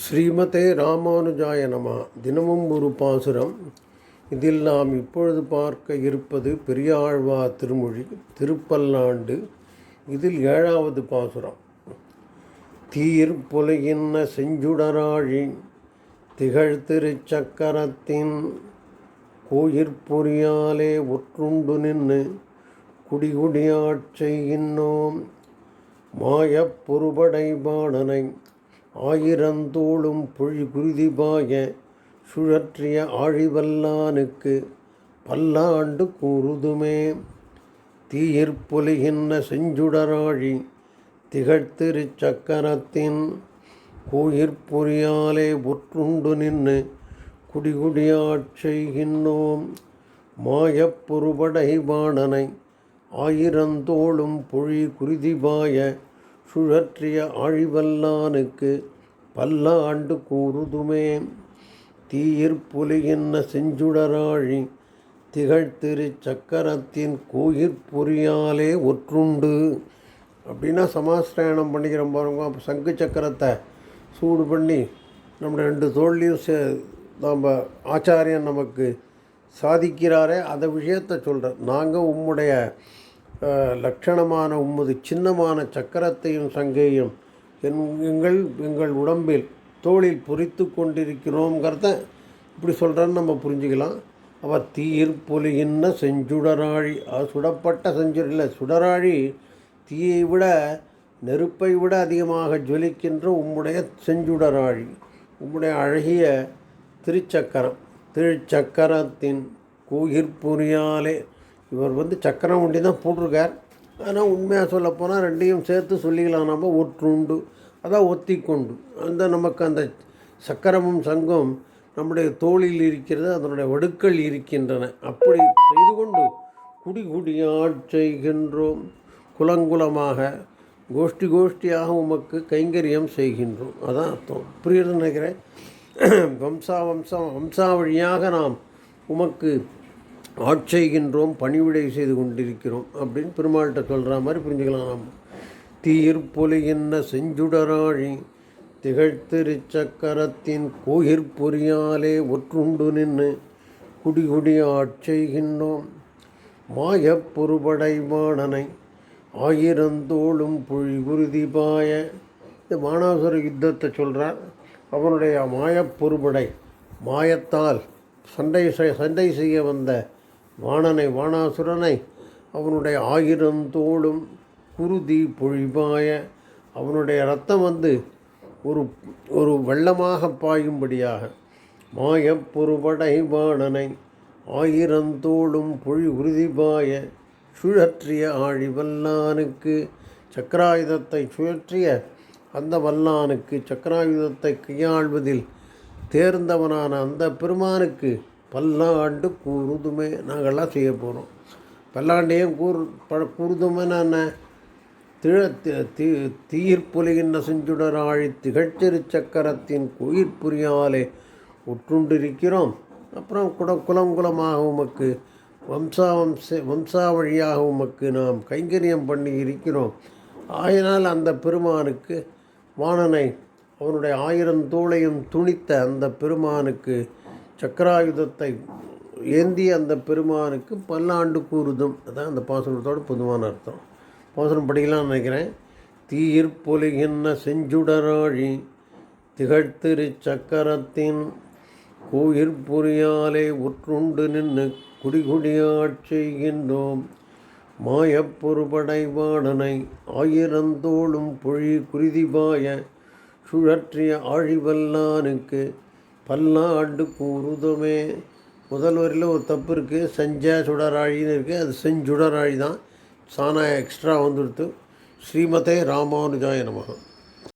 ஸ்ரீமதே ராமானுஜாய நமா. தினமும் ஒரு பாசுரம். இதில் நாம் இப்பொழுது பார்க்க இருப்பது பெரியாழ்வா திருமொழி திருப்பல்லாண்டு. இதில் ஏழாவது பாசுரம். தீர் புலையின்ன செஞ்சுடராழி திகழ் திருச்சக்கரத்தின் கோயிற்பொறியாலே ஒற்றுண்டு நின்று குடிகுடியாட்செய்கின்றோம் மாயப் பொறுபடை பாடனை ஆயிரந்தோளும் பொழி குருதிபாய சுழற்றிய ஆழிவல்லானுக்கு பல்லாண்டு கூறுதுமே. தீயிற்பொலிகின்ற செஞ்சுடராழி திகழ்த்திரு சக்கரத்தின் கோயிற்பொறியாலே ஒற்றுண்டு நின்று குடிகுடியாட்ச் செய்கின்றோம். மாயப்பொருபடை ஆயிரந்தோளும் பொழி குருதிபாய சுழற்றிய ஆழிவல்லானுக்கு பல்லாண்டு கூறுதுமே. தீயிற்புலியின்ன செஞ்சுடராழி திகழ்த்திரு சக்கரத்தின் கோயிற்பொறியாலே ஒற்றுண்டு. அப்படின்னா சமாஸ்திரயணம் பண்ணிக்கிறோம் பாருங்க. அப்போ சங்கு சக்கரத்தை சூடு பண்ணி நம்ம ரெண்டு தோல்லையும் சே நாம் ஆச்சாரியன் நமக்கு சாதிக்கிறாரே. அந்த விஷயத்தை சொல்கிறேன் நாங்கள் உம்முடைய லட்சணமான உம்மது சின்னமான சக்கரத்தையும் சங்கையும் என் எங்கள் எங்கள் உடம்பில் தோளில் பொறித்து கொண்டிருக்கிறோங்கிறத இப்படி சொல்கிறேன்னு நம்ம புரிஞ்சுக்கலாம். அவள் தீயிற் பொலிகின்ற செஞ்சுடராழி அது சுடப்பட்ட செஞ்சு இல்லை சுடராழி தீயை விட நெருப்பை விட அதிகமாக ஜொலிக்கின்ற உம்முடைய செஞ்சுடராழி உம்முடைய அழகிய திருச்சக்கரம் திருச்சக்கரத்தின் கூயிர்புரியாலே இவர் வந்து சக்கரம் ஒண்டி தான் போட்டிருக்கார். ஆனால் உண்மையாக சொல்லப்போனால் ரெண்டையும் சேர்த்து சொல்லிக்கலாம். நம்ம ஒற்றுண்டு அதான் ஒத்திக்கொண்டு. அந்த நமக்கு அந்த சக்கரமும் சங்கம் நம்முடைய தோளில் இருக்கிறது அதனுடைய வடுக்கள் இருக்கின்றன. அப்படி செய்து கொண்டு குடி குடியாட் செய்கின்றோம். குலங்குலமாக கோஷ்டி கோஷ்டியாக உமக்கு கைங்கரியம் செய்கின்றோம். அதான் அர்த்தம். புரியுது நினைக்கிறேன். வம்சா வம்சா வம்சாவழியாக நாம் உமக்கு ஆட்செய்கின்றோம் பணிவிடை செய்து கொண்டிருக்கிறோம் அப்படின்னு பெருமாள்கிட்ட சொல்கிற மாதிரி புரிஞ்சுக்கலாம். நாம் தீயிற்பொலிகின்ற செஞ்சுடராழி திகழ்த்திரு சக்கரத்தின் கோயிற்பொறியாலே ஒற்றுண்டு நின்று குடிகுடி ஆட்செய்கின்றோம் மாயப்பொருபடைவாணனை மாடனை ஆயிரந்தோளும் புழி குருதி பாய. இந்த மானாசுர யுத்தத்தை சொல்கிறார் அவனுடைய மாயப் பொறுபடை மாயத்தால் சண்டை சண்டை செய்ய வந்த வாணனை வாணாசுரனை அவனுடைய ஆயிரந்தோளும் குருதி பொழிவாய அவனுடைய ரத்தம் வந்து ஒரு ஒரு வெள்ளமாக பாயும்படியாக மாயப் பொறுபடை வாணனை ஆயிரந்தோளும் பொழி உறுதிபாய சுழற்றிய ஆழி வல்லானுக்கு சக்கராயுதத்தை சுழற்றிய அந்த வல்லானுக்கு சக்கராயுதத்தை கையாள்வதில் தேர்ந்தவனான அந்த பெருமானுக்கு பல்லாண்டு குருதுமை நாங்கள்லாம் செய்ய போகிறோம் பல்லாண்டையும் கூர் ப குருதுமைன்னு என்ன? திழ தி- தி நசுஞ்சுடராழி செஞ்சுடர் திகழ்ச்சிரு சக்கரத்தின் குயிர்புரியாலே உற்றுண்டிருக்கிறோம். அப்புறம் குட குலம் குலமாக உமக்கு வம்சா வம்ச வம்சாவழியாக உமக்கு நாம் கைங்கரியம் பண்ணி இருக்கிறோம். ஆயினால் அந்த பெருமானுக்கு வாணனை அவனுடைய ஆயிரம் தோளையும் துணித்த அந்த பெருமானுக்கு சக்கராயுதத்தை ஏந்திய அந்த பெருமானுக்கு பல்லாண்டு கூறுதும் அதான் அந்த பாசனத்தோட பொதுவான அர்த்தம். பாசனம் படிக்கலாம்னு நினைக்கிறேன். தீயிற்பொலிகின்ற செஞ்சுடராழி திகழ்த்திரு சக்கரத்தின் கோயிற்பொறியாலே உற்றுண்டு நின்று குடிகுடியாட்ச் செய்கின்றோம். மாயப்பொருபடை வாடனை ஆயிரந்தோளும் பொழி குருதிபாய சுழற்றிய ஆழிவல்லானுக்கு பல்லாண்டு கூறுதமே. முதல் வரியில் ஒரு தப்பு இருக்குது செஞ்ச சுடராழின்னு இருக்குது அது செஞ்சுடராழி தான் சானா எக்ஸ்ட்ரா வந்துடுத்து. ஸ்ரீமதே ராமானுஜாய நமகம்